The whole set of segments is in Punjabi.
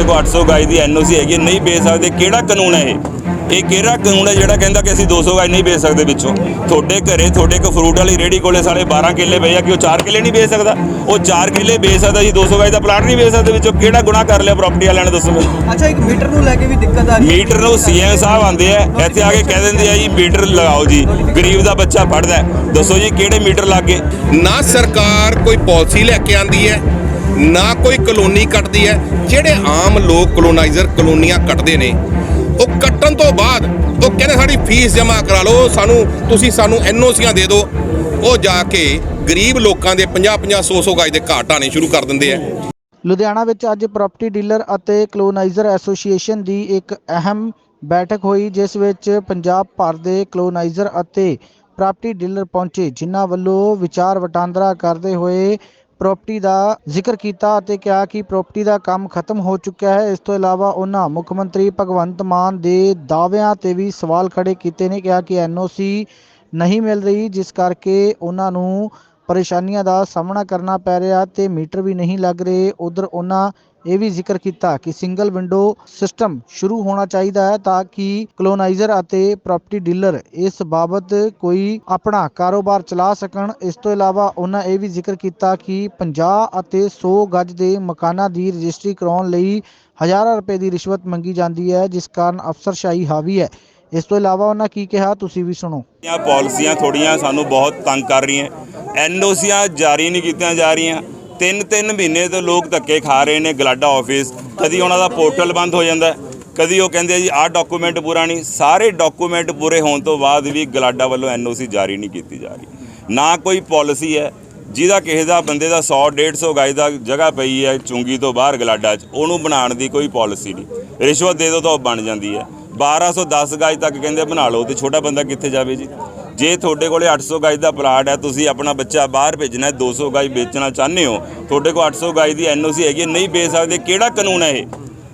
ਤੁਹਾਡੇ ਕੋਲ 800 ਗਾਈ ਦੀ ਐਨਓਸੀ ਹੈਗੀ ਨਹੀਂ ਵੇਚ ਸਕਦੇ। ਕਿਹੜਾ ਕਾਨੂੰਨ ਹੈ ਇਹ? ਇਹ ਕਿਹੜਾ ਕਾਨੂੰਨ ਹੈ ਜਿਹੜਾ ਕਹਿੰਦਾ ਕਿ ਅਸੀਂ 200 ਗਾਈ ਨਹੀਂ ਵੇਚ ਸਕਦੇ ਵਿੱਚੋਂ ਤੁਹਾਡੇ ਘਰੇ ਤੁਹਾਡੇ ਕੋ ਫਰੂਟ ਵਾਲੀ ਰੇੜੀ ਕੋਲੇ ਸਾਲੇ 12 ਕਿੱਲੇ ਪਏ ਆ ਕਿ ਉਹ 4 ਕਿੱਲੇ ਨਹੀਂ ਵੇਚ ਸਕਦਾ? ਉਹ 4 ਕਿੱਲੇ ਵੇਚ ਸਕਦਾ ਜੀ 200 ਗਾਈ ਦਾ ਪਲਾਟ ਨਹੀਂ ਵੇਚ ਸਕਦੇ ਵਿੱਚੋਂ? ਕਿਹੜਾ ਗੁਨਾਹ ਕਰ ਲਿਆ ਪ੍ਰਾਪਰਟੀ ਵਾਲਿਆਂ ਨੇ ਦੱਸੋ ਮੈਨੂੰ? ਅੱਛਾ ਇੱਕ ਮੀਟਰ ਨੂੰ ਲੈ ਕੇ ਵੀ ਦਿੱਕਤ ਆ ਰਹੀ ਹੈ। ਮੀਟਰ ਨੂੰ ਸੀਐਮ ਸਾਹਿਬ ਆਂਦੇ ਆ ਇੱਥੇ ਆ ਕੇ ਕਹਿ ਦਿੰਦੇ ਆ ਜੀ ਮੀਟਰ ਲਗਾਓ ਜੀ ਗਰੀਬ ਦਾ ਬੱਚਾ ਪੜਦਾ। ਦੱਸੋ ਜੀ ਕਿਹੜੇ ਮੀਟਰ ਲੱਗੇ ਨਾ ਸਰਕਾਰ ਕੋਈ ਪਾਲਿਸੀ ਲੈ ਕੇ ਆਂਦੀ ਹੈ ਨਾ ਕੋਈ ਕਲੋਨੀ ਕੱਟਦੀ ਹੈ। ਜਿਹੜੇ ਆਮ ਲੋਕ ਕਲੋਨਾਈਜ਼ਰ ਕਲੋਨੀਆਂ ਕੱਟਦੇ ਨੇ, ਉਹ ਕੱਟਣ ਤੋਂ ਬਾਅਦ ਉਹ ਕਹਿੰਦੇ ਸਾਡੀ ਫੀਸ ਜਮ੍ਹਾਂ ਕਰਾ ਲਓ, ਸਾਨੂੰ, ਤੁਸੀਂ ਸਾਨੂੰ ਐਨਓਸੀਆਂ ਦੇ ਦਿਓ। ਉਹ ਜਾ ਕੇ ਗਰੀਬ ਲੋਕਾਂ ਦੇ 50 50 100 100 ਗਜ ਦੇ ਘਾਟ ਢਾਣੇ ਸ਼ੁਰੂ ਕਰ ਦਿੰਦੇ ਆ। ਲੁਧਿਆਣਾ ਵਿੱਚ ਅੱਜ ਪ੍ਰਾਪਰਟੀ ਡੀਲਰ ਅਤੇ ਕਲੋਨਾਈਜ਼ਰ ਐਸੋਸੀਏਸ਼ਨ ਦੀ ਇੱਕ ਅਹਿਮ ਬੈਠਕ ਹੋਈ, ਜਿਸ ਵਿੱਚ ਪੰਜਾਬ ਭਰ ਦੇ ਕਲੋਨਾਈਜ਼ਰ ਅਤੇ ਪ੍ਰਾਪਰਟੀ ਡੀਲਰ ਪਹੁੰਚੇ, ਜਿਨ੍ਹਾਂ ਵੱਲੋਂ ਵਿਚਾਰ ਵਟਾਂਦਰਾ ਕਰਦੇ ਹੋਏ ਪ੍ਰਾਪਰਟੀ ਦਾ ਜ਼ਿਕਰ ਕੀਤਾ ਅਤੇ ਕਿਹਾ ਕਿ ਪ੍ਰਾਪਰਟੀ ਦਾ ਕੰਮ ਖਤਮ ਹੋ ਚੁੱਕਿਆ ਹੈ। ਇਸ ਤੋਂ ਇਲਾਵਾ ਉਹਨਾਂ ਮੁੱਖ ਮੰਤਰੀ ਭਗਵੰਤ ਮਾਨ ਦੇ ਦਾਅਵਿਆਂ ਤੇ ਵੀ ਸਵਾਲ ਖੜੇ ਕੀਤੇ ਨੇ। ਕਿਹਾ ਕਿ ਐਨਓਸੀ ਨਹੀਂ ਮਿਲ ਰਹੀ, ਜਿਸ ਕਰਕੇ ਉਹਨਾਂ ਨੂੰ ਪਰੇਸ਼ਾਨੀਆਂ ਦਾ ਸਾਹਮਣਾ ਕਰਨਾ ਪੈ ਰਿਹਾ ਤੇ ਮੀਟਰ ਵੀ ਨਹੀਂ ਲੱਗ ਰਹੇ। ਉਧਰ ਉਹਨਾਂ ਇਹ ਵੀ ਜ਼ਿਕਰ ਕੀਤਾ ਕਿ ਸਿੰਗਲ ਵਿੰਡੋ ਸਿਸਟਮ ਸ਼ੁਰੂ ਹੋਣਾ ਚਾਹੀਦਾ ਹੈ ਤਾਂ ਕਿ ਕਲੋਨਾਈਜ਼ਰ ਅਤੇ ਪ੍ਰਾਪਰਟੀ ਡੀਲਰ ਇਸ ਬਾਬਤ ਕੋਈ ਆਪਣਾ ਕਾਰੋਬਾਰ ਚਲਾ ਸਕਣ। ਇਸ ਤੋਂ ਇਲਾਵਾ ਉਹਨਾਂ ਇਹ ਵੀ ਜ਼ਿਕਰ ਕੀਤਾ ਕਿ 50 ਅਤੇ 100 ਗੱਜ ਦੇ ਮਕਾਨਾਂ ਦੀ ਰਜਿਸਟਰੀ ਕਰਾਉਣ ਲਈ ਹਜ਼ਾਰਾਂ ਰੁਪਏ ਦੀ ਰਿਸ਼ਵਤ ਮੰਗੀ ਜਾਂਦੀ ਹੈ, ਜਿਸ ਕਾਰਨ ਅਫਸਰਸ਼ਾਹੀ ਹਾਵੀ ਹੈ। ਇਸ ਤੋਂ ਇਲਾਵਾ ਉਹਨਾਂ ਕੀ ਕਿਹਾ, ਤੁਸੀਂ ਵੀ ਸੁਣੋ। ਇਹ ਪਾਲਿਸੀਆਂ ਥੋੜੀਆਂ ਸਾਨੂੰ ਬਹੁਤ ਤੰਗ ਕਰ ਰਹੀਆਂ। ਐਨਓਸੀਆਂ ਜਾਰੀ ਨਹੀਂ ਕੀਤੀਆਂ ਜਾ ਰਹੀਆਂ। ਤਿੰਨ ਤਿੰਨ ਮਹੀਨੇ ਤੋਂ ਲੋਕ ਧੱਕੇ ਖਾ ਰਹੇ ਨੇ ਗਲਾਡਾ ਆਫਿਸ। ਕਦੀ ਉਹਨਾਂ ਦਾ ਪੋਰਟਲ ਬੰਦ ਹੋ ਜਾਂਦਾ ਕਦੀ ਉਹ ਕਹਿੰਦੇ ਆ ਜੀ, ਆਹ ਡਾਕੂਮੈਂਟ ਪੂਰਾ ਨਹੀਂ। ਸਾਰੇ ਡਾਕੂਮੈਂਟ ਪੂਰੇ ਹੋਣ ਤੋਂ ਬਾਅਦ ਵੀ ਗਲਾਡਾ ਵੱਲੋਂ ਐਨਓਸੀ ਜਾਰੀ ਨਹੀਂ ਕੀਤੀ ਜਾ ਰਹੀ। ਨਾ ਕੋਈ ਪਾਲਿਸੀ ਹੈ, ਜਿਹਦਾ ਕਿਸੇ ਦਾ ਬੰਦੇ ਦਾ 100 150 ਗਾਇ ਦਾ ਜਗ੍ਹਾ ਪਈ ਹੈ, ਚੁੰਗੀ ਤੋਂ ਬਾਹਰ ਗਲਾਡਾ 'ਚ, ਉਹਨੂੰ ਬਣਾਉਣ ਦੀ ਕੋਈ ਪਾਲਿਸੀ ਨਹੀਂ। ਰਿਸ਼ਵਤ ਦੇ ਦਿਓ ਤਾਂ ਉਹ ਬਣ ਜਾਂਦੀ ਹੈ। 1210 ਗਾਜ ਤੱਕ ਕਹਿੰਦੇ ਬਣਾ ਲਓ ਤੇ ਛੋਟਾ ਬੰਦਾ ਕਿੱਥੇ ਜਾਵੇ ਜੀ? ਜੇ ਤੁਹਾਡੇ ਕੋਲੇ 800 ਗਾਈ ਦਾ ਪਲਾਟ ਹੈ ਤੁਸੀਂ ਆਪਣਾ ਬੱਚਾ ਬਾਹਰ ਭੇਜਣਾ ਹੈ 200 ਗਾਈ ਵੇਚਣਾ ਚਾਹੁੰਦੇ ਹੋ। ਤੁਹਾਡੇ ਕੋਲ 800 ਗਾਈ ਦੀ ਐਨਓਸੀ ਹੈਗੀ ਹੈ, ਨਹੀਂ ਵੇਚ ਸਕਦੇ। ਕਿਹੜਾ ਕਾਨੂੰਨ ਹੈ ਇਹ?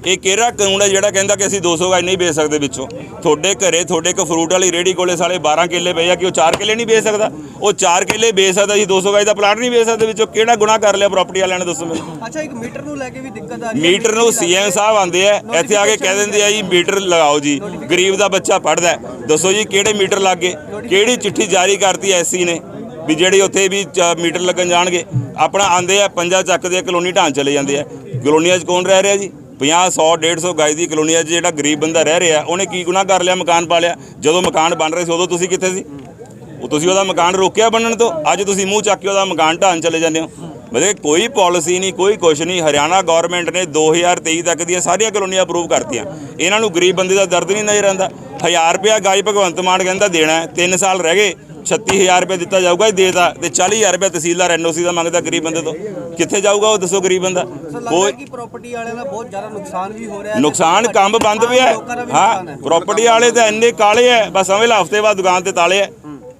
ਇਹ ਕਿਹੜਾ ਕਾਨੂੰਨ ਹੈ ਜਿਹੜਾ ਕਹਿੰਦਾ ਕਿ ਅਸੀਂ 200 ਗਾਜ ਨਹੀਂ ਵੇਚ ਸਕਦੇ ਵਿੱਚੋਂ? ਤੁਹਾਡੇ ਘਰੇ ਤੁਹਾਡੇ ਕੋ ਫਰੂਟ ਵਾਲੀ ਰੇੜੀ ਕੋਲੇ ਸਾਲੇ 12 ਕਿੱਲੇ ਪਏ ਆ ਕਿ ਉਹ 4 ਕਿੱਲੇ ਨਹੀਂ ਵੇਚ ਸਕਦਾ? ਉਹ 4 ਕਿੱਲੇ ਵੇਚ ਸਕਦਾ ਜੀ 200 ਗਾਜ ਦਾ ਪਲਾਟ ਨਹੀਂ ਵੇਚ ਸਕਦੇ ਵਿੱਚੋਂ? ਕਿਹੜਾ ਗੁਨਾਹ ਕਰ ਲਿਆ ਪ੍ਰਾਪਰਟੀ ਵਾਲਿਆਂ ਨੇ ਦੱਸੋ ਮੈਨੂੰ? ਅੱਛਾ ਇੱਕ ਮੀਟਰ ਨੂੰ ਲੈ ਕੇ ਵੀ ਦਿੱਕਤ ਆ ਰਹੀ ਹੈ ਮੀਟਰ ਨੂੰ ਸੀਐਮ ਸਾਹਿਬ ਆਂਦੇ ਆ ਇੱਥੇ ਆ ਕੇ ਕਹਿ ਦਿੰਦੇ ਆ ਜੀ ਮੀਟਰ ਲਗਾਓ ਜੀ ਗਰੀਬ ਦਾ ਬੱਚਾ ਪੜਦਾ। ਦੱਸੋ ਜੀ ਕਿਹੜੇ ਮੀਟਰ ਲੱਗੇ ਕਿਹੜੀ ਚਿੱਠੀ ਜਾਰੀ ਕਰਤੀ ਐਸਸੀ ਨੇ? ਵੀ ਜਿਹੜੀ ਉੱਥੇ ਵੀ ਮੀਟਰ ਲੱਗਣ ਜਾਣਗੇ। ਆਪਣਾ ਆਂਦੇ ਆ ਪੰਜਾ ਚੱਕਦੇ ਆ ਕਲੋਨੀ ਢਾਂ ਚਲੇ ਜਾਂਦੇ ਆ। ਕਲੋਨੀਆਂ 'ਚ ਕੌਣ ਰਹਿ ਰਿਹਾ ਜੀ? 50 100 150 ਗਾਇ ਦੀ ਕਲੋਨੀ 'ਚ ਜਿਹੜਾ ਗਰੀਬ ਬੰਦਾ ਰਹਿ ਰਿਹਾ, ਉਹਨੇ ਕੀ ਗੁਨਾਹ ਕਰ ਲਿਆ, ਮਕਾਨ ਪਾ ਲਿਆ? ਜਦੋਂ ਮਕਾਨ ਬਣ ਰਹੇ ਸੀ, ਉਦੋਂ ਤੁਸੀਂ ਕਿੱਥੇ ਸੀ? ਉਹ ਤੁਸੀਂ ਉਹਦਾ ਮਕਾਨ ਰੋਕਿਆ ਬਣਨ ਤੋਂ? ਅੱਜ ਤੁਸੀਂ ਮੂੰਹ ਚੱਕ ਕੇ ਉਹਦਾ ਮਕਾਨ ਢਾਣ ਚਲੇ ਜਾਂਦੇ ਹੋ। ਮਤਲਬ ਕੋਈ ਪਾਲਿਸੀ ਨਹੀਂ, ਕੋਈ ਕੁਛ ਨਹੀਂ, ਹਰਿਆਣਾ ਗਵਰਨਮੈਂਟ ਨੇ 2023 ਤੱਕ ਦੀਆਂ ਸਾਰੀਆਂ ਕਲੋਨੀਆਂ ਅਪਰੂਵ ਕਰਤੀਆਂ। ਇਹਨਾਂ ਨੂੰ ਗਰੀਬ ਬੰਦੇ ਦਾ ਦਰਦ ਨਹੀਂ ਨਜ਼ਰ ਆਉਂਦਾ। 1000 ਰੁਪਇਆ ਗਾਈ ਭਗਵੰਤ ਮਾਨ ਕਹਿੰਦਾ ਦੇਣਾ ਹੈ 3 ਸਾਲ ਰਹਿ ਗਏ 36000 ਰੁਪਏ ਦਿੱਤਾ ਜਾਊਗਾ ਇਹ ਦੇਤਾ ਤੇ 40000 ਰੁਪਏ ਤਹਿਸੀਲਦਾਰ ਐਨਓਸੀ ਦਾ ਮੰਗਦਾ ਗਰੀਬ ਬੰਦੇ ਤੋਂ। ਕਿੱਥੇ ਜਾਊਗਾ ਉਹ ਦੱਸੋ ਗਰੀਬ ਬੰਦਾ? ਕਿ ਪ੍ਰਾਪਰਟੀ ਵਾਲਿਆਂ ਦਾ ਬਹੁਤ ਜ਼ਿਆਦਾ ਨੁਕਸਾਨ ਵੀ ਹੋ ਰਿਹਾ ਹੈ। ਨੁਕਸਾਨ ਕੰਮ ਬੰਦ ਪਿਆ ਹੈ। ਵੀ ਹਾਂ ਨੁਕਸਾਨ ਹੈ। ਪ੍ਰਾਪਰਟੀ ਵਾਲੇ ਤਾਂ ਇੰਨੇ ਕਾਲੇ ਐ ਬਸ ਸਮਝ ਲਾ ਹਫ਼ਤੇ ਬਾਅਦ ਦੁਕਾਨ ਤੇ ਤਾਲੇ ਐ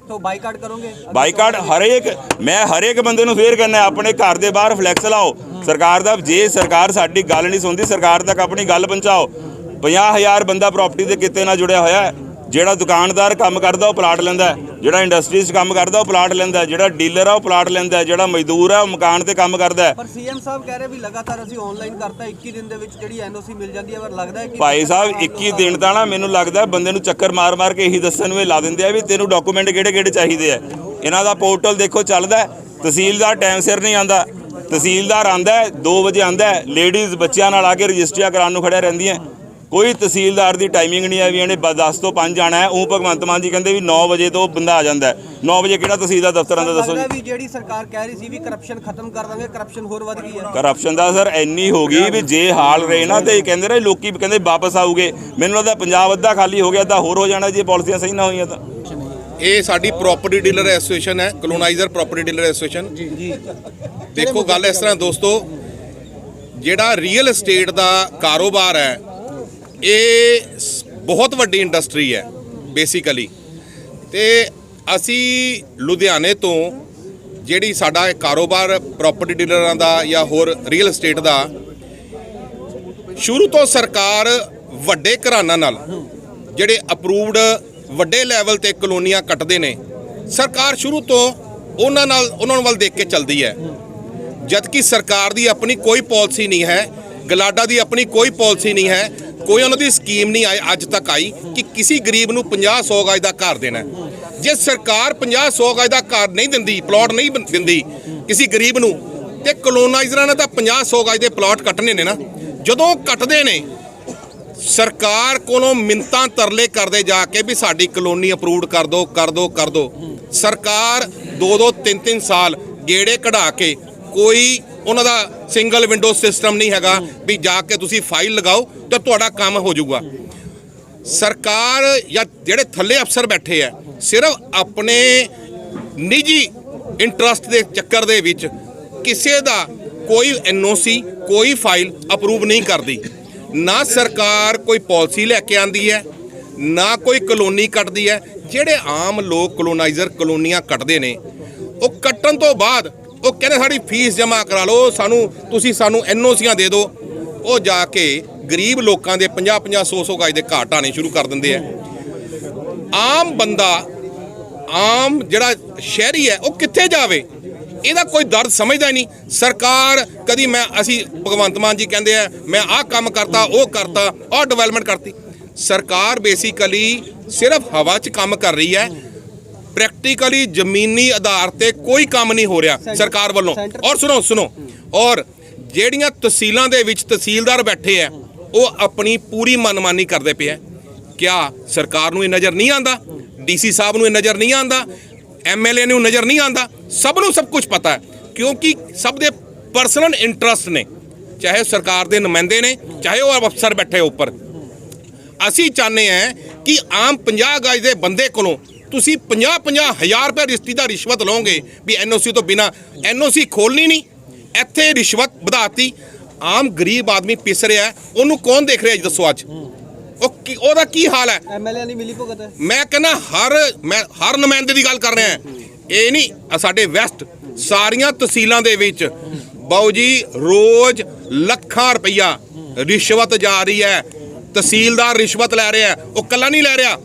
ਤਾਂ ਬਾਈਕਾਟ ਕਰੋਗੇ? ਬਾਈਕਾਟ ਹਰੇਕ ਮੈਂ ਹਰੇਕ ਬੰਦੇ ਨੂੰ ਫੇਰ ਕਰਨਾ ਆਪਣੇ ਘਰ ਦੇ ਬਾਹਰ ਫਲੈਕਸ ਲਾਓ। ਸਰਕਾਰ ਦਾ ਜੇ ਸਰਕਾਰ ਸਾਡੀ ਗੱਲ ਨਹੀਂ ਸੁਣਦੀ ਸਰਕਾਰ ਤੱਕ ਆਪਣੀ ਗੱਲ ਪਹੁੰਚਾਓ। 50000 ਬੰਦਾ ਪ੍ਰਾਪਰਟੀ ਦੇ ਕਿੱਤੇ ਨਾਲ ਜੁੜਿਆ ਹੋਇਆ ਹੈ। ਜਿਹੜਾ ਦੁਕਾਨਦਾਰ ਕੰਮ ਕਰਦਾ ਉਹ ਪਲਾਟ ਲੈਂਦਾ। ਜਿਹੜਾ ਇੰਡਸਟਰੀ 'ਚ ਕੰਮ ਕਰਦਾ ਉਹ ਪਲਾਟ ਲੈਂਦਾ। ਜਿਹੜਾ ਡੀਲਰ ਆ ਉਹ ਪਲਾਟ ਲੈਂਦਾ। ਜਿਹੜਾ ਮਜ਼ਦੂਰ ਆ ਉਹ ਮਕਾਨ ਤੇ ਕੰਮ ਕਰਦਾ। ਪਰ ਸੀਐਮ ਸਾਹਿਬ ਕਹਿ ਰਹੇ ਵੀ ਲਗਾਤਾਰ ਅਸੀਂ ਆਨਲਾਈਨ ਕਰਤਾ 21 ਦਿਨ ਦੇ ਵਿੱਚ ਜਿਹੜੀ ਐਨਓਸੀ ਮਿਲ ਜਾਂਦੀ ਹੈ ਪਰ ਲੱਗਦਾ ਹੈ ਕਿ ਭਾਈ ਸਾਹਿਬ 21 ਦਿਨ ਤਾਂ ਨਾ ਮੈਨੂੰ ਲੱਗਦਾ ਬੰਦੇ ਨੂੰ ਚੱਕਰ ਮਾਰ-ਮਾਰ ਕੇ ਇਹੀ ਦੱਸਣ ਨੂੰ ਲਾ ਦਿੰਦੇ ਆ ਵੀ ਤੈਨੂੰ ਡਾਕੂਮੈਂਟ ਕਿਹੜੇ-ਕਿਹੜੇ ਚਾਹੀਦੇ ਆ ਇਹਨਾਂ ਦਾ ਪੋਰਟਲ ਦੇਖੋ ਚੱਲਦਾ। ਤਹਿਸੀਲਦਾਰ ਟਾਈਮ ਸਿਰ ਨਹੀਂ ਆਂਦਾ ਤਹਿਸੀਲਦਾਰ ਆਂਦਾ 2 ਵਜੇ ਆਂਦਾ ਲੇਡੀਜ਼ ਬੱਚਿਆਂ ਨਾਲ ਆ ਕੇ ਰਜਿਸਟਰੀਆਂ ਕਰਾਉਣ ਨੂੰ ਖੜਿਆ ਰਹਿੰਦੀਆਂ ਕੋਈ ਤਹਿਸੀਲਦਾਰ ਦੀ ਟਾਈਮਿੰਗ ਨਹੀਂ ਆ ਵੀ ਇਹਨੇ 10 ਤੋਂ 5 ਜਾਣਾ ਹੈ। ਉਹ ਭਗਵੰਤ ਮਾਨ ਜੀ ਕਹਿੰਦੇ ਵੀ 9 ਵਜੇ ਤੋਂ ਬੰਦਾ ਆ ਜਾਂਦਾ 9 ਵਜੇ ਕਿਹੜਾ ਤਹਿਸੀਲਦਾਰ ਦਫ਼ਤਰਾਂ ਦਾ ਦੱਸੋ ਜੀ। ਜਿਹੜੀ ਸਰਕਾਰ ਕਹਿ ਰਹੀ ਸੀ ਵੀ ਕਰਪਸ਼ਨ ਖਤਮ ਕਰ ਦਾਂਗੇ ਕਰਪਸ਼ਨ ਹੋਰ ਵੱਧ ਗਈ ਹੈ। ਕਰਪਸ਼ਨ ਦਾ ਸਰ ਇੰਨੀ ਹੋ ਗਈ ਵੀ ਜੇ ਹਾਲ ਰਹੇ ਨਾ ਤੇ ਕਹਿੰਦੇ ਰਹੇ ਲੋਕੀ ਕਹਿੰਦੇ ਵਾਪਸ ਆਊਗੇ। ਮੈਨੂੰ ਲੱਗਦਾ ਪੰਜਾਬ ਅੱਧਾ ਖਾਲੀ ਹੋ ਗਿਆ ਅੱਧਾ ਹੋਰ ਹੋ ਜਾਣਾ ਜੇ ਪਾਲਿਸੀਆਂ ਸਹੀ ਨਾ ਹੋਈਆਂ ਤਾਂ। ਇਹ ਸਾਡੀ ਪ੍ਰਾਪਰਟੀ ਡੀਲਰ ਐਸੋਸੀਏਸ਼ਨ ਹੈ ਕਲੋਨਾਈਜ਼ਰ ਪ੍ਰਾਪਰਟੀ ਡੀਲਰ ਐਸੋਸੀਏਸ਼ਨ ਜੀ ਜੀ। ਦੇਖੋ ਗੱਲ ਇਸ ਤਰ੍ਹਾਂ ਦੋਸਤੋ ਜਿਹੜਾ ਰੀਅਲ ਏਸਟੇਟ ਦਾ ਕਾਰੋਬਾਰ ਹੈ ਇਹ ਸ- ਬਹੁਤ ਵੱਡੀ ਇੰਡਸਟਰੀ ਹੈ ਬੇਸਿਕਲੀ ਤੇ ਅਸੀਂ ਲੁਧਿਆਣੇ ਤੋਂ ਜਿਹੜੀ ਸਾਡਾ ਇਹ ਕਾਰੋਬਾਰ ਪ੍ਰਾਪਰਟੀ ਡੀਲਰਾਂ ਦਾ ਜਾਂ ਹੋਰ ਰੀਅਲ ਏਸਟੇਟ ਦਾ, ਸ਼ੁਰੂ ਤੋਂ ਸਰਕਾਰ ਵੱਡੇ ਘਰਾਨਾਂ ਨਾਲ ਜਿਹੜੇ ਅਪਰੂਵਡ ਵੱਡੇ ਲੈਵਲ ਤੇ ਕਲੋਨੀਆਂ ਕੱਟਦੇ ਨੇ, ਸਰਕਾਰ ਸ਼ੁਰੂ ਤੋਂ ਉਹਨਾਂ ਨਾਲ, ਉਹਨਾਂ ਵੱਲ ਦੇਖ ਕੇ ਚੱਲਦੀ ਹੈ। ਜਦਕਿ ਸਰਕਾਰ ਦੀ ਆਪਣੀ ਕੋਈ ਪਾਲਿਸੀ ਨਹੀਂ ਹੈ, ਗਲਾਡਾ ਦੀ ਆਪਣੀ ਕੋਈ ਪਾਲਿਸੀ ਨਹੀਂ ਹੈ ਕੋਈ ਉਹਨਾਂ ਦੀ ਸਕੀਮ ਨਹੀਂ ਆਈ, ਅੱਜ ਤੱਕ ਆਈ ਕਿ ਕਿਸੇ ਗਰੀਬ ਨੂੰ 50 100 ਗਜ ਦਾ ਘਰ ਦੇਣਾ ਜੇ ਸਰਕਾਰ 50 100 ਗਜ ਦਾ ਘਰ ਨਹੀਂ ਦਿੰਦੀ ਪਲਾਟ ਨਹੀਂ ਦਿੰਦੀ ਕਿਸੇ ਗਰੀਬ ਨੂੰ, ਤੇ ਕਲੋਨਾਈਜ਼ਰਾਂ ਨੇ ਤਾਂ 50 100 ਗਜ ਦੇ ਪਲਾਟ ਕੱਟਣੇ ਨੇ ਨਾ। ਜਦੋਂ ਉਹ ਕੱਟਦੇ ਨੇ, ਸਰਕਾਰ ਕੋਲੋਂ ਮਿੰਤਾਂ ਤਰਲੇ ਕਰਦੇ ਜਾ ਕੇ ਵੀ ਸਾਡੀ ਕਲੋਨੀ ਅਪਰੂਵਡ ਕਰ ਦਿਓ ਕਰ ਦਿਓ ਕਰ ਦਿਓ ਸਰਕਾਰ 2-2 3-3 ਸਾਲ ਗੇੜੇ ਕਢਾ ਕੇ ਕੋਈ ਉਹਨਾਂ ਦਾ ਸਿੰਗਲ ਵਿੰਡੋ ਸਿਸਟਮ ਨਹੀਂ ਹੈਗਾ ਵੀ ਜਾ ਕੇ ਤੁਸੀਂ ਫਾਈਲ ਲਗਾਓ ਤੇ ਤੁਹਾਡਾ ਕੰਮ ਹੋ ਜਾਊਗਾ। ਸਰਕਾਰ ਜਾਂ ਜਿਹੜੇ ਥੱਲੇ ਅਫਸਰ ਬੈਠੇ ਆ, ਸਿਰਫ ਆਪਣੇ ਨਿੱਜੀ ਇੰਟਰਸਟ ਦੇ ਚੱਕਰ ਦੇ ਵਿੱਚ ਕਿਸੇ ਦਾ ਕੋਈ ਐਨਓਸੀ ਕੋਈ ਫਾਈਲ ਅਪਰੂਵ ਨਹੀਂ ਕਰਦੀ। ਨਾ ਸਰਕਾਰ ਕੋਈ ਪਾਲਿਸੀ ਲੈ ਕੇ ਆਂਦੀ ਹੈ, ਨਾ ਕੋਈ ਕਲੋਨੀ ਕੱਟਦੀ ਹੈ। ਜਿਹੜੇ ਆਮ ਲੋਕ ਕਲੋਨਾਈਜ਼ਰ ਕਲੋਨੀਆਂ ਕੱਟਦੇ ਨੇ, ਉਹ ਕੱਟਣ ਤੋਂ ਬਾਅਦ ਉਹ ਕਹਿੰਦੇ ਸਾਡੀ ਫੀਸ ਜਮ੍ਹਾਂ ਕਰਾ ਲਓ, ਸਾਨੂੰ, ਤੁਸੀਂ ਸਾਨੂੰ ਐਨਓਸੀਆਂ ਦੇ ਦਿਓ। ਉਹ ਜਾ ਕੇ ਗਰੀਬ ਲੋਕਾਂ ਦੇ 50 50 100 100 ਗਜ ਦੇ ਘਾਟ ਢਾਣੇ ਸ਼ੁਰੂ ਕਰ ਦਿੰਦੇ ਆ। ਆਮ ਬੰਦਾ, ਆਮ ਜਿਹੜਾ ਸ਼ਹਿਰੀ ਹੈ, ਉਹ ਕਿੱਥੇ ਜਾਵੇ? ਇਹਦਾ ਕੋਈ ਦਰਦ ਸਮਝਦਾ ਹੀ ਨਹੀਂ। ਸਰਕਾਰ, ਕਦੀ ਮੈਂ, ਅਸੀਂ ਭਗਵੰਤ ਮਾਨ ਜੀ ਕਹਿੰਦੇ ਆ, ਮੈਂ ਆਹ ਕੰਮ ਕਰਤਾ, ਉਹ ਕਰਤਾ, ਆਹ ਡਿਵੈਲਪਮੈਂਟ ਕਰਤੀ। ਸਰਕਾਰ ਬੇਸਿਕਲੀ ਸਿਰਫ ਹਵਾ 'ਚ ਕੰਮ ਕਰ ਰਹੀ ਹੈ। ਪ੍ਰੈਕਟੀਕਲੀ ਜ਼ਮੀਨੀ ਆਧਾਰ ਤੇ ਕੋਈ ਕੰਮ ਨਹੀਂ ਹੋ ਰਿਹਾ ਸਰਕਾਰ ਵੱਲੋਂ। ਔਰ ਸੁਣੋ ਸੁਣੋ। ਔਰ ਜਿਹੜੀਆਂ ਤਹਿਸੀਲਾਂ ਦੇ ਵਿੱਚ ਤਹਿਸੀਲਦਾਰ ਬੈਠੇ ਆ ਉਹ ਆਪਣੀ ਪੂਰੀ ਮਨਮਾਨੀ ਕਰਦੇ ਪਏ ਆ ਕਿਆ ਸਰਕਾਰ ਨੂੰ ਇਹ ਨਜ਼ਰ ਨਹੀਂ ਆਂਦਾ? ਡੀਸੀ ਸਾਹਿਬ ਨੂੰ ਇਹ ਨਜ਼ਰ ਨਹੀਂ ਆਂਦਾ? ਐਮਐਲਏ ਨੂੰ ਨਜ਼ਰ ਨਹੀਂ ਆਂਦਾ? ਸਭ ਨੂੰ ਸਭ ਕੁਝ ਪਤਾ ਹੈ ਕਿਉਂਕਿ ਸਭ ਦੇ ਪਰਸਨਲ ਇੰਟਰਸਟ ਨੇ। ਚਾਹੇ ਸਰਕਾਰ ਦੇ ਨੁਮਾਇੰਦੇ ਨੇ ਚਾਹੇ ਉਹ ਅਫਸਰ ਬੈਠੇ ਉੱਪਰ। ਅਸੀਂ ਚਾਹੁੰਦੇ ਹਾਂ ਕਿ ਆਮ 50 ਗਜ ਦੇ ਬੰਦੇ ਕੋਲੋਂ ਤੁਸੀਂ 50 50 ਹਜ਼ਾਰ ਰੁਪਏ ਰਿਸ਼ਤੀ ਦਾ ਰਿਸ਼ਵਤ ਲਓਗੇ ਵੀ ਐਨਓਸੀ ਤੋਂ ਬਿਨਾ ਐਨਓਸੀ ਖੋਲਣੀ ਨਹੀਂ। ਇੱਥੇ ਰਿਸ਼ਵਤ ਵਧਾਤੀ। ਆਮ ਗਰੀਬ ਆਦਮੀ ਪਿਸ ਰਿਹਾ ਉਹਨੂੰ ਕੌਣ ਦੇਖ ਰਿਹਾ ਜੀ ਦੱਸੋ ਅੱਜ? ਉਹ ਕੀ- ਉਹਦਾ ਕੀ ਹਾਲ ਹੈ? ਐਮਐਲਏ ਨਹੀਂ ਮਿਲੀ ਭੁਗਤ? ਮੈਂ ਕਹਿੰਦਾ ਹਰ ਮੈਂ ਹਰ ਨੁਮਾਇੰਦੇ ਦੀ ਗੱਲ ਕਰ ਰਿਹਾ ਇਹ ਨਹੀਂ ਸਾਡੇ ਵੈਸਟ ਸਾਰੀਆਂ ਤਹਿਸੀਲਾਂ ਦੇ ਵਿੱਚ ਬਾਊ ਜੀ ਰੋਜ਼ ਲੱਖਾਂ ਰੁਪਈਆ ਰਿਸ਼ਵਤ ਜਾ ਰਹੀ ਹੈ। ਤਹਿਸੀਲਦਾਰ ਰਿਸ਼ਵਤ ਲੈ ਰਿਹਾ। ਉਹ ਕੱਲਾ ਨਹੀਂ ਲੈ ਰਿਹਾ।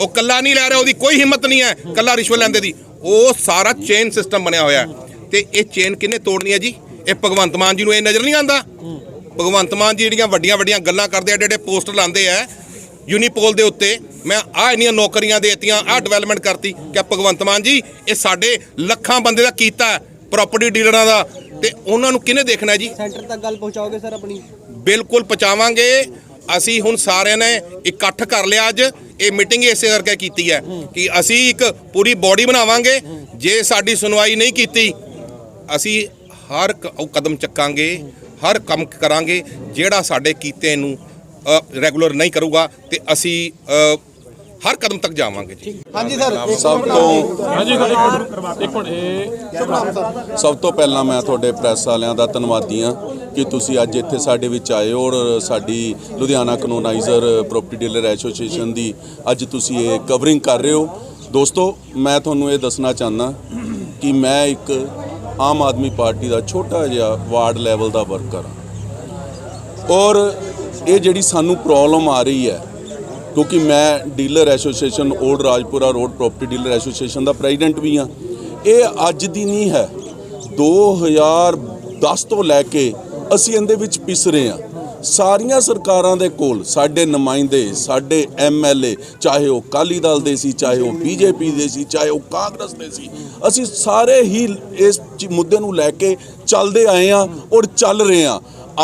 ਉਹ ਕੱਲਾ ਨਹੀਂ ਲੈ ਰਿਹਾ ਉਹਦੀ ਕੋਈ ਹਿੰਮਤ ਨਹੀਂ ਹੈ ਕੱਲਾ ਰਿਸ਼ਵਤ ਲੈਂਦੇ ਦੀ ਉਹ ਸਾਰਾ ਚੇਨ ਸਿਸਟਮ ਬਣਿਆ ਹੋਇਆ ਤੇ ਇਹ ਚੇਨ ਕਿਹਨੇ ਤੋੜਨੀ ਹੈ ਜੀ? ਇਹ ਭਗਵੰਤ ਮਾਨ ਜੀ ਨੂੰ ਇਹ ਨਜ਼ਰ ਨਹੀਂ ਆਉਂਦਾ। ਭਗਵੰਤ ਮਾਨ ਜੀ ਜਿਹੜੀਆਂ ਵੱਡੀਆਂ ਵੱਡੀਆਂ ਗੱਲਾਂ ਕਰਦੇ ਆ ਜਿਹੜੇ ਪੋਸਟਰ ਲਾਉਂਦੇ ਆ ਯੂਨੀਪੋਲ ਦੇ ਉੱਤੇ ਮੈਂ ਆਹ ਇੰਨੀਆਂ ਨੌਕਰੀਆਂ ਦੇਤੀਆਂ ਆਹ ਡਿਵੈਲਪਮੈਂਟ ਕਰਤੀ। ਕਿ ਭਗਵੰਤ ਮਾਨ ਜੀ ਇਹ ਸਾਡੇ ਲੱਖਾਂ ਬੰਦੇ ਦਾ ਕੀਤਾ ਪ੍ਰਾਪਰਟੀ ਡੀਲਰਾਂ ਦਾ। ਤੇ ਉਹਨਾਂ ਨੂੰ ਕਿਹਨੇ ਦੇਖਣਾ ਜੀ? ਸੈਂਟਰ ਤੱਕ ਗੱਲ ਪਹੁੰਚਾਓਗੇ ਸਰ ਆਪਣੀ? ਬਿਲਕੁਲ ਪਹੁੰਚਾਵਾਂਗੇ। ਅਸੀਂ ਹੁਣ ਸਾਰਿਆਂ ਨੇ ਇਕੱਠ ਕਰ ਲਿਆ ਅੱਜ। ਇਹ ਮੀਟਿੰਗ ਇਸੇ ਕਰਕੇ ਕੀਤੀ ਹੈ ਕਿ ਅਸੀਂ ਇੱਕ ਪੂਰੀ ਬਾਡੀ ਬਣਾਵਾਂਗੇ। ਜੇ ਸਾਡੀ ਸੁਣਵਾਈ ਨਹੀਂ ਕੀਤੀ ਅਸੀਂ ਹਰ ਕਦਮ ਚੱਕਾਂਗੇ ਹਰ ਕੰਮ ਕਰਾਂਗੇ ਜਿਹੜਾ ਸਾਡੇ ਕੀਤੇ ਨੂੰ ਰੈਗੂਲਰ ਨਹੀਂ ਕਰੂਗਾ ਤੇ ਅਸੀਂ ਹਰ ਕਦਮ ਤੱਕ ਜਾਵਾਂਗੇ ਜੀ। ਹਾਂਜੀ ਸਰ ਸਭ ਤੋਂ ਸਭ ਤੋਂ ਪਹਿਲਾਂ ਮੈਂ ਤੁਹਾਡੇ ਪ੍ਰੈਸ ਵਾਲਿਆਂ ਦਾ ਧੰਨਵਾਦੀ ਹਾਂ। ਕਿ ਤੁਸੀਂ ਅੱਜ ਇੱਥੇ ਸਾਡੇ ਵਿੱਚ ਆਏ ਹੋ ਔਰ ਸਾਡੀ Ludhiana colonizer property dealer association ਦੀ ਅੱਜ ਤੁਸੀਂ ਇਹ ਕਵਰਿੰਗ ਕਰ ਰਹੇ ਹੋ। ਦੋਸਤੋ, ਮੈਂ ਤੁਹਾਨੂੰ ਇਹ ਦੱਸਣਾ ਚਾਹੁੰਦਾ ਕਿ ਮੈਂ ਇੱਕ ਆਮ ਆਦਮੀ ਪਾਰਟੀ ਦਾ ਛੋਟਾ ਜਿਹਾ ਵਾਰਡ ਲੈਵਲ ਦਾ ਵਰਕਰ ਹਾਂ। ਔਰ ਇਹ ਜਿਹੜੀ ਸਾਨੂੰ ਪ੍ਰੋਬਲਮ ਆ ਰਹੀ ਹੈ, ਕਿਉਂਕਿ ਮੈਂ dealer association, old Rajpura road property dealer association ਦਾ ਪ੍ਰੈਜ਼ੀਡੈਂਟ ਵੀ ਹਾਂ। ਇਹ ਅੱਜ ਦੀ ਨਹੀਂ ਹੈ 2010 ਤੋਂ ਲੈ ਕੇ ਅਸੀਂ ਇਹਦੇ ਵਿੱਚ ਪਿਸ ਰਹੇ ਹਾਂ। ਸਾਰੀਆਂ ਸਰਕਾਰਾਂ ਦੇ ਕੋਲ, ਸਾਡੇ ਨੁਮਾਇੰਦੇ, ਸਾਡੇ ਐਮਐਲਏ ਚਾਹੇ ਉਹ ਕਾਲੀ ਦਲ ਦੇ ਸੀ, ਚਾਹੇ ਉਹ ਬੀਜੇਪੀ ਦੇ ਸੀ, ਚਾਹੇ ਉਹ ਕਾਂਗਰਸ ਦੇ ਸੀ, ਅਸੀਂ ਸਾਰੇ ਹੀ ਇਸ ਮੁੱਦੇ ਨੂੰ ਲੈ ਕੇ ਚੱਲਦੇ ਆਏ ਹਾਂ ਔਰ ਚੱਲ ਰਹੇ ਹਾਂ।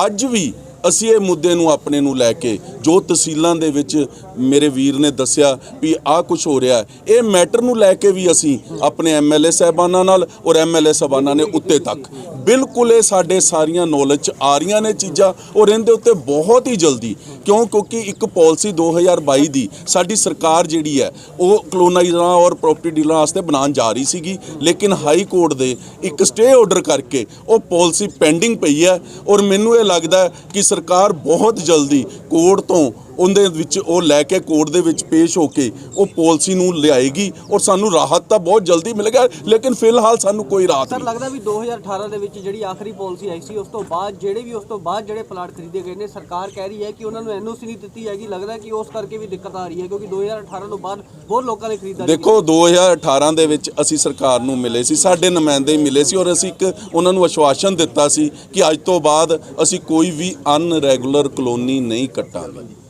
ਅੱਜ ਵੀ ਅਸੀਂ ਇਹ ਮੁੱਦੇ ਨੂੰ ਆਪਣੇ ਨੂੰ ਲੈ ਕੇ ਜੋ ਤਹਿਸੀਲਾਂ ਦੇ ਵਿੱਚ ਮੇਰੇ ਵੀਰ ਨੇ ਦੱਸਿਆ ਵੀ ਆਹ ਕੁਝ ਹੋ ਰਿਹਾ ਇਹ ਮੈਟਰ ਨੂੰ ਲੈ ਕੇ ਵੀ ਅਸੀਂ ਆਪਣੇ ਐਮਐਲਏ ਸਾਹਿਬਾਨਾਂ ਨਾਲ ਔਰ ਐਮਐਲਏ ਸਾਹਿਬਾਨਾਂ ਨੇ ਉੱਤੇ ਤੱਕ। ਬਿਲਕੁਲ ਇਹ ਸਾਡੇ ਸਾਰੀਆਂ ਨੌਲੇਜ ਚ ਆ ਰਹੀਆਂ ਨੇ ਚੀਜ਼ਾਂ ਔਰ ਇਹਦੇ ਉੱਤੇ ਬਹੁਤ ਹੀ ਜਲਦੀ, ਕਿਉਂ? ਕਿਉਂਕਿ ਇੱਕ ਪਾਲਿਸੀ 2022 ਦੀ ਸਾਡੀ ਸਰਕਾਰ ਜਿਹੜੀ ਹੈ, ਉਹ ਕਲੋਨਾਈਜ਼ਰਾਂ ਔਰ ਪ੍ਰਾਪਰਟੀ ਡੀਲਰਾਂ ਵਾਸਤੇ ਬਣਾਉਣ ਜਾ ਰਹੀ ਸੀਗੀ, ਲੇਕਿਨ ਹਾਈ ਕੋਰਟ ਦੇ ਇੱਕ ਸਟੇ ਆਰਡਰ ਕਰਕੇ ਉਹ ਪਾਲਿਸੀ ਪੈਂਡਿੰਗ ਪਈ ਹੈ ਔਰ ਮੈਨੂੰ ਇਹ ਲੱਗਦਾ ਕਿ ਸਰਕਾਰ ਬਹੁਤ ਜਲਦੀ ਕੋਰਟ ਤੋਂ ਉਹਦੇ ਵਿੱਚ ਉਹ ਲੈ ਕੇ ਕੋਰਟ ਦੇ ਵਿੱਚ ਪੇਸ਼ ਹੋ ਕੇ ਉਹ ਪਾਲਿਸੀ ਨੂੰ ਲਿਆਏਗੀ ਔਰ ਸਾਨੂੰ ਰਾਹਤ ਤਾਂ ਬਹੁਤ ਜਲਦੀ ਮਿਲੇਗਾ ਲੇਕਿਨ ਫਿਲਹਾਲ ਸਾਨੂੰ ਕੋਈ ਰਾਹਤ ਸਰ ਨਹੀਂ। ਲੱਗਦਾ ਵੀ 2018 ਦੇ ਵਿੱਚ ਜਿਹੜੀ ਆਖਰੀ ਪਾਲਿਸੀ ਆਈ ਸੀ ਉਸ ਤੋਂ ਬਾਅਦ ਜਿਹੜੇ ਵੀ ਉਸ ਤੋਂ ਬਾਅਦ ਜਿਹੜੇ ਪਲਾਟ ਖਰੀਦੇ ਗਏ ਨੇ ਸਰਕਾਰ ਕਹਿ ਰਹੀ ਹੈ ਕਿ ਉਹਨਾਂ ਨੂੰ ਐਨਓਸੀ ਨਹੀਂ ਦਿੱਤੀ ਹੈਗੀ। ਲੱਗਦਾ ਕਿ ਉਸ ਕਰਕੇ ਵੀ ਦਿੱਕਤ ਆ ਰਹੀ ਹੈ ਕਿਉਂਕਿ 2018 ਤੋਂ ਬਾਅਦ ਬਹੁਤ ਲੋਕਾਂ ਨੇ ਖਰੀਦਦਾਰੀ ਦੇਖੋ 2018 ਦੇ ਵਿੱਚ ਅਸੀਂ ਸਰਕਾਰ ਨੂੰ ਮਿਲੇ ਸੀ ਸਾਡੇ ਨੁਮਾਇੰਦੇ ਮਿਲੇ ਸੀ ਔਰ ਅਸੀਂ ਇੱਕ ਉਹਨਾਂ ਨੂੰ ਆਸ਼ਵਾਸਨ ਦਿੱਤਾ ਸੀ ਕਿ ਅੱਜ ਤੋਂ ਬਾਅਦ ਅਸੀਂ ਕੋਈ ਵੀ ਅਨਰੈਗੂਲਰ ਕਲੋਨੀ ਨਹੀਂ ਕੱਟਾਂਗੇ।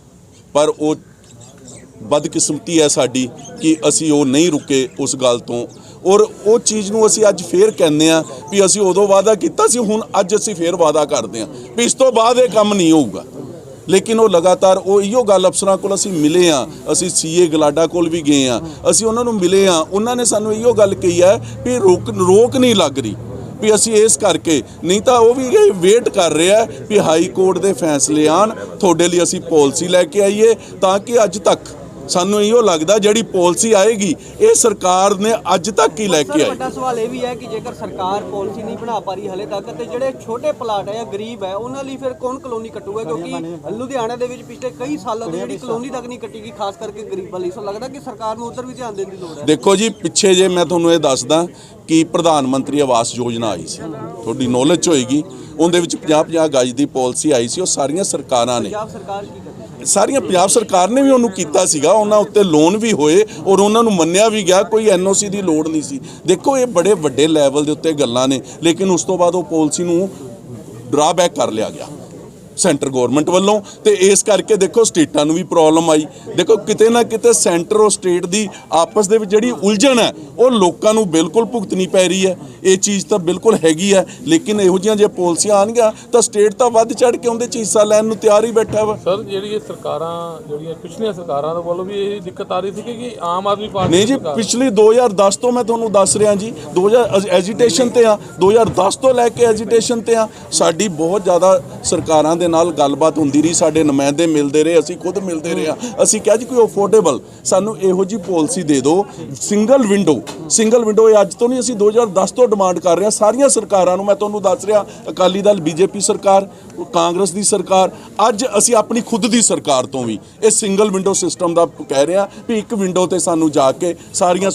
ਪਰ ਉਹ ਬਦਕਿਸਮਤੀ ਹੈ ਸਾਡੀ ਕਿ ਅਸੀਂ ਉਹ ਨਹੀਂ ਰੁਕੇ ਉਸ ਗੱਲ ਤੋਂ। ਔਰ ਉਹ ਚੀਜ਼ ਨੂੰ ਅਸੀਂ ਅੱਜ ਫੇਰ ਕਹਿੰਦੇ ਆ ਵੀ ਅਸੀਂ ਉਦੋਂ ਵਾਅਦਾ ਕੀਤਾ ਸੀ, ਹੁਣ ਅੱਜ ਅਸੀਂ ਫੇਰ ਵਾਅਦਾ ਕਰਦੇ ਆ ਵੀ ਇਸ ਤੋਂ ਬਾਅਦ ਇਹ ਕੰਮ ਨਹੀਂ ਹੋਊਗਾ। ਲੇਕਿਨ ਉਹ ਲਗਾਤਾਰ ਉਹ ਇਹੋ ਗੱਲ ਅਫਸਰਾਂ ਕੋਲ ਅਸੀਂ ਮਿਲੇ ਆ ਅਸੀਂ ਸੀਏ ਗਲਾਡਾ ਕੋਲ ਵੀ ਗਏ ਆ ਅਸੀਂ ਉਹਨਾਂ ਨੂੰ ਮਿਲੇ ਆ ਉਹਨਾਂ ਨੇ ਸਾਨੂੰ ਇਹੋ ਗੱਲ ਕਹੀ ਹੈ ਵੀ ਰੋਕ ਰੋਕ ਨਹੀਂ ਲੱਗ ਰਹੀ। ਵੀ ਅਸੀਂ ਇਸ ਕਰਕੇ ਨਹੀਂ ਤਾਂ ਉਹ ਵੀ ਇਹ ਵੇਟ ਕਰ ਰਿਹਾ ਵੀ ਹਾਈ ਕੋਰਟ ਦੇ ਫੈਸਲੇ ਆਣ ਤੁਹਾਡੇ ਲਈ ਅਸੀਂ ਪਾਲਿਸੀ ਲੈ ਕੇ ਆਈਏ ਤਾਂ ਕਿ ਅੱਜ ਤੱਕ ਸਾਨੂੰ ਇਹੋ ਲੱਗਦਾ ਜਿਹੜੀ ਪਾਲਿਸੀ ਆਏਗੀ ਇਹ ਸਰਕਾਰ ਨੇ ਅੱਜ ਤੱਕ ਹੀ ਲੈ ਕੇ ਆਈ। ਵੱਡਾ ਸਵਾਲ ਇਹ ਵੀ ਹੈ ਕਿ ਜੇਕਰ ਸਰਕਾਰ ਪਾਲਿਸੀ ਨਹੀਂ ਬਣਾ ਪਾ ਰਹੀ ਹਲੇ ਤੱਕ ਤੇ ਜਿਹੜੇ ਛੋਟੇ ਪਲਾਟ ਹੈ ਜਾਂ ਗਰੀਬ ਹੈ ਉਹਨਾਂ ਲਈ ਫਿਰ ਕੌਣ ਕਲੋਨੀ ਕੱਟੂਗਾ? ਕਿਉਂਕਿ ਲੁਧਿਆਣਾ ਦੇ ਵਿੱਚ ਪਿਛਲੇ ਕਈ ਸਾਲਾਂ ਤੋਂ ਜਿਹੜੀ ਕਲੋਨੀ ਤੱਕ ਨਹੀਂ ਕੱਟੀ ਗਈ ਖਾਸ ਕਰਕੇ ਗਰੀਬਾਂ ਲਈ। ਸੋ ਲੱਗਦਾ ਕਿ ਸਰਕਾਰ ਨੂੰ ਉਧਰ ਵੀ ਧਿਆਨ ਦੇਣ ਦੀ ਲੋੜ ਹੈ। ਦੇਖੋ ਜੀ ਪਿੱਛੇ ਜੇ ਮੈਂ ਤੁਹਾਨੂੰ ਇਹ ਦੱਸਦਾ ਕਿ ਪ੍ਰਧਾਨ ਮੰਤਰੀ ਆਵਾਸ ਯੋਜਨਾ ਆਈ ਸੀ। ਤੁਹਾਡੀ ਨੌਲੇਜ ਹੋਏਗੀ। ਉਹਦੇ ਵਿੱਚ 50-50 ਗਜ ਦੀ ਪਾਲਿਸੀ ਆਈ ਸੀ। ਉਹ ਸਾਰੀਆਂ ਸਰਕਾਰਾਂ ਨੇ ਸਾਰੀਆਂ ਪੰਜਾਬ ਸਰਕਾਰ ਨੇ ਵੀ ਉਹਨੂੰ ਕੀਤਾ ਸੀਗਾ। ਉਹਨਾਂ ਉੱਤੇ ਲੋਨ ਵੀ ਹੋਏ ਔਰ ਉਹਨਾਂ ਨੂੰ ਮੰਨਿਆ ਵੀ ਗਿਆ। ਕੋਈ ਐਨਓਸੀ ਦੀ ਲੋੜ ਨਹੀਂ ਸੀ। ਦੇਖੋ ਇਹ ਬੜੇ ਵੱਡੇ ਲੈਵਲ ਦੇ ਉੱਤੇ ਗੱਲਾਂ ਨੇ। ਲੇਕਿਨ ਉਸ ਤੋਂ ਬਾਅਦ ਉਹ ਪਾਲਿਸੀ ਨੂੰ ਡਰਾਬੈਕ ਕਰ ਲਿਆ ਗਿਆ। ਸੈਂਟਰ ਗਵਰਨਮੈਂਟ ਵੱਲੋਂ ਤੇ ਇਸ ਕਰਕੇ ਦੇਖੋ ਸਟੇਟਾਂ ਨੂੰ ਵੀ ਪ੍ਰੋਬਲਮ ਆਈ। ਦੇਖੋ ਕਿਤੇ ਨਾ ਕਿਤੇ ਸੈਂਟਰ ਔਰ ਸਟੇਟ ਦੀ ਆਪਸ ਦੇ ਵਿੱਚ ਜਿਹੜੀ ਉਲਝਣ ਹੈ ਉਹ ਲੋਕਾਂ ਨੂੰ ਬਿਲਕੁਲ ਭੁਗਤਣੀ ਪੈ ਰਹੀ ਹੈ। ਇਹ ਚੀਜ਼ ਤਾਂ ਬਿਲਕੁਲ ਹੈਗੀ ਹੈ ਲੇਕਿਨ ਇਹੋ ਜਿਹੀਆਂ ਜੇ ਪਾਲਿਸੀਆਂ ਆਣਗੀਆਂ ਤਾਂ ਸਟੇਟ ਤਾਂ ਵੱਧ ਚੜ ਕੇ ਉਹਦੇ ਚ ਹਿੱਸਾ ਲੈਣ ਨੂੰ ਤਿਆਰ ਹੀ ਬੈਠਾ ਵਾ। ਸਰ ਜਿਹੜੀ ਇਹ ਸਰਕਾਰਾਂ ਜਿਹੜੀਆਂ ਪਿਛਲੀਆਂ ਸਰਕਾਰਾਂ ਦੇ ਵੱਲੋਂ ਵੀ ਇਹ ਦਿੱਕਤ ਆ ਰਹੀ ਸੀ ਕਿ ਆਮ ਆਦਮੀ ਪਾਰਟੀ ਨਹੀਂ ਜੀ ਪਿਛਲੀ 2010 ਤੋਂ ਮੈਂ ਤੁਹਾਨੂੰ ਦੱਸ ਰਿਹਾ ਜੀ 2000 ਐਜੀਟੇਸ਼ਨ ਤੇ ਆ 2010 ਤੋਂ ਲੈ ਕੇ ਐਜੀਟੇਸ਼ਨ ਤੇ ਆ ਸਾਡੀ ਬਹੁਤ ਜ਼ਿਆਦਾ ਸਰਕਾਰਾਂ ਦੇ ਨਾਲ ਗੱਲਬਾਤ ਹੁੰਦੀ ਰਹੀ, ਸਾਡੇ ਨੁਮਾਇੰਦੇ ਮਿਲਦੇ ਰਹੇ, ਅਸੀਂ ਖੁਦ ਮਿਲਦੇ ਰਹੇ ਆ ਅਸੀਂ ਕਿਹਾ ਜੀ, ਕੋਈ ਅਫੋਰਡੇਬਲ ਸਾਨੂੰ ਇਹੋ ਜੀ ਪਾਲਿਸੀ ਦੇ ਦਿਓ ਸਿੰਗਲ ਵਿੰਡੋ ਸਿੰਗਲ ਵਿੰਡੋ ਇਹ ਅੱਜ ਤੋਂ ਨਹੀਂ, ਅਸੀਂ 2010 ਤੋਂ ਡਿਮਾਂਡ ਕਰ ਰਹੇ ਹਾਂ। ਸਾਰੀਆਂ ਸਰਕਾਰਾਂ ਨੂੰ ਮੈਂ ਤੁਹਾਨੂੰ ਦੱਸ ਰਿਹਾ, ਅਕਾਲੀ ਦਲ, ਬੀਜੇਪੀ ਸਰਕਾਰ, ਕਾਂਗਰਸ ਦੀ ਸਰਕਾਰ, ਅੱਜ ਅਸੀਂ ਆਪਣੀ ਖੁਦ ਦੀ ਸਰਕਾਰ ਤੋਂ ਵੀ ਇਹ ਸਿੰਗਲ ਵਿੰਡੋ ਸਿਸਟਮ ਦਾ ਕਹਿ ਰਹੇ ਹਾਂ ਵੀ ਇੱਕ ਵਿੰਡੋ ਤੇ ਸਾਨੂੰ ਜਾ ਕੇ ਸਾਰੀਆਂ